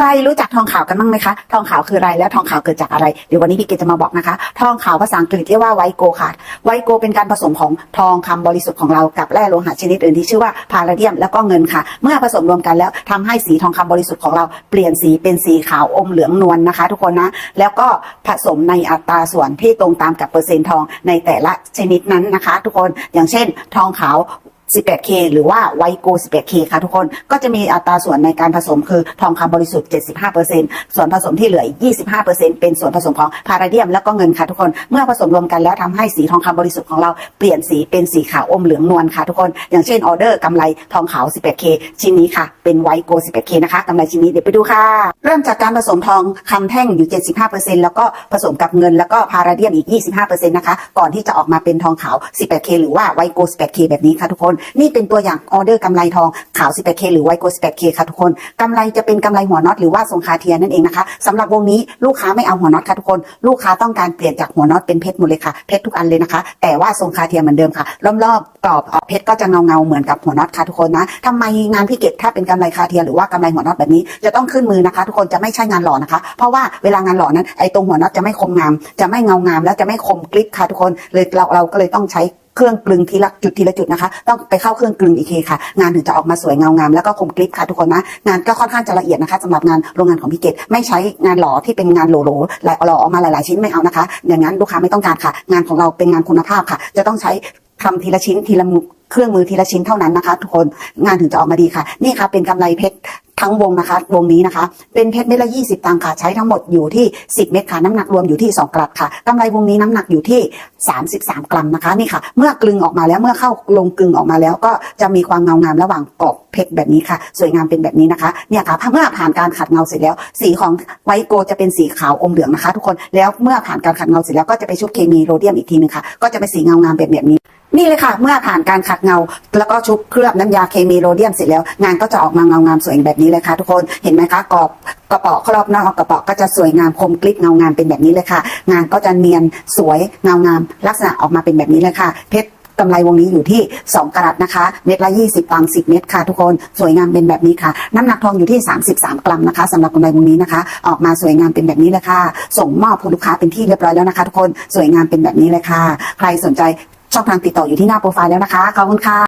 ใครรู้จักทองขาวกันบ้างไหมคะ ทองขาวคืออะไรแล้วทองขาวเกิดจากอะไร เดี๋ยววันนี้พี่เกดจะมาบอกนะคะ ทองขาวภาษาอังกฤษเรียกว่าไวโกค่ะไวโกเป็นการผสมของทองคำบริสุทธิ์ของเรากับแร่โลหะชนิดอื่นที่ชื่อว่าพาราเดียมแล้วก็เงินค่ะ เมื่อผสมรวมกันแล้วทำให้สีทองคำบริสุทธิ์ของเราเปลี่ยนสีเป็นสีขาวอมเหลืองนวลนะคะ ทุกคนนะ แล้วก็ผสมในอัตราส่วนที่ตรงตามกับเปอร์เซ็นต์ทองในแต่ละชนิดนั้นนะคะ ทุกคนอย่างเช่น ทองขาว 18K หรือว่าไวโก 18K ค่ะทุกคนก็จะมีอัตราส่วนในการผสมคือทองคำบริสุทธิ์ 75%ส่วนผสมที่เหลือ25%เป็นส่วนผสมของพาราเดียมแล้วก็เงินค่ะทุกคน เมื่อผสมรวมกันแล้วทำให้สีทองคำบริสุทธิ์ของเราเปลี่ยนสีเป็นสีขาวอมเหลืองนวลค่ะทุกคน อย่างเช่นออเดอร์กำไรทองขาว 18K ชิ้นนี้ค่ะ เป็นไวโก 18K นะคะกำไรชิ้นนี้เดี๋ยวไปดูค่ะ เริ่มจากการผสมทองคำแท่งอยู่ 75%แล้วก็ผสมกับเงินแล้วก็พาราเดียมอีก 25%นะคะ ก่อนที่จะออกมาเป็นทองขาว 18K หรือว่าไวโก 18K แบบนี้ค่ะทุกคนนี่เป็นตัวอย่างออเดอร์กำไรทองขาว 18K หรือไวโก 18K ค่ะทุกคนกำไรจะเป็นกำไรหัวน็อตหรือว่าทรงคาเทียนั่นเองนะคะสำหรับวงนี้ลูกค้าไม่เอาหัวน็อตค่ะทุกคน ลูกค้าต้องการเปลี่ยนจากหัวน็อตเป็นเพชรหมดเลยค่ะเพชรทุกอันเลยนะคะ แต่ว่าทรงคาเทียเหมือนเดิมค่ะรอบๆกรอบออกเพชรก็จะเงาเงาเหมือนกับหัวน็อตค่ะทุกคนนะทำไมงานพี่เกดถ้าเป็นกำไรคาเทียหรือว่ากำไรหัวน็อตแบบนี้ จะต้องขึ้นมือนะคะ ทุกคนจะไม่ใช่งานหล่อนะคะ เพราะว่าเวลางานหล่อนั้นไอ้ตรงหัวน็อตจะไม่คมงาม จะไม่เงางาม แล้วจะไม่คมกริบค่ะทุกคนเลยเราเราก็เลยต้องใช้ เครื่องกลึงทีละจุดทีละจุดนะคะ ต้องไปเข้าเครื่องกลึงอีกทีค่ะ งานถึงจะออกมาสวยเงางามแล้วก็คมกริบค่ะทุกคนนะงานก็ค่อนข้างจะละเอียดนะคะสำหรับงานโรงงานของพี่เกดไม่ใช้งานหล่อที่เป็นงานโหลๆหลายหล่อออกมาหลายๆชิ้นไม่เอานะคะอย่างนั้นลูกค้าไม่ต้องการค่ะ งานของเราเป็นงานคุณภาพค่ะ จะต้องใช้ทำทีละชิ้นทีละมือเครื่องมือทีละชิ้นเท่านั้นนะคะ ทุกคนงานถึงจะออกมาดีค่ะ นี่ค่ะเป็นกำไรเพชร ทั้งวงนะคะ วงนี้นะคะ เป็นเพชรเม็ดละ20 ตังค์ค่ะ ใช้ทั้งหมดอยู่ที่ 10 เม็ดค่ะ น้ำหนักรวมอยู่ที่ 2 กรัตค่ะกำไรวงนี้น้ำหนักอยู่ที่ 33 กรัมนะคะ นี่ค่ะ เมื่อกลึงออกมาแล้วเมื่อเข้าลงกลึงออกมาแล้ว ก็จะมีความเงางามระหว่างกรอบเพชรแบบนี้ค่ะ สวยงามเป็นแบบนี้นะคะ เนี่ยค่ะเมื่อผ่านการขัดเงาเสร็จแล้ว สีของไวโกจะเป็นสีขาวอมเหลืองนะคะ ทุกคน แล้วเมื่อผ่านการขัดเงาเสร็จแล้วก็จะไปชุบเคมีโรเดียมอีกทีหนึงค่ะ ก็จะเป็นสีเงางามแบบแบบนี้ นี่เลยค่ะ เมื่อผ่านการขัดเงา แล้วก็ชุบเคลือบน้ำยาเคมีโรเดียมเสร็จแล้ว งานก็จะออกมาเงางามสวยแบบนี้เลยค่ะ ทุกคนเห็นไหมคะกรอบกระเป๋ารอบนอกกระเป๋าก็จะสวยงามคมกริบเงางามเป็นแบบนี้เลยค่ะ งานก็จะเนียนสวยเงางาม ลักษณะออกมาเป็นแบบนี้เลยค่ะ เพชรกำไรวงนี้อยู่ที่ 2 กรัตนะคะ เม็ดละ 20ตังค์10 เม็ดค่ะทุกคนสวยงามเป็นแบบนี้ค่ะ น้ำหนักทองอยู่ที่ 33 กรัมนะคะสำหรับกำไรวงนี้นะคะ ออกมาสวยงามเป็นแบบนี้เลยค่ะ ส่งมอบคุณลูกค้าเป็นที่เรียบร้อยแล้วนะคะ ทุกคนสวยงามเป็นแบบนี้เลยค่ะ ใครสนใจ ช่องทางติดต่ออยู่ที่หน้าโปรไฟล์แล้วนะคะ ขอบคุณค่ะ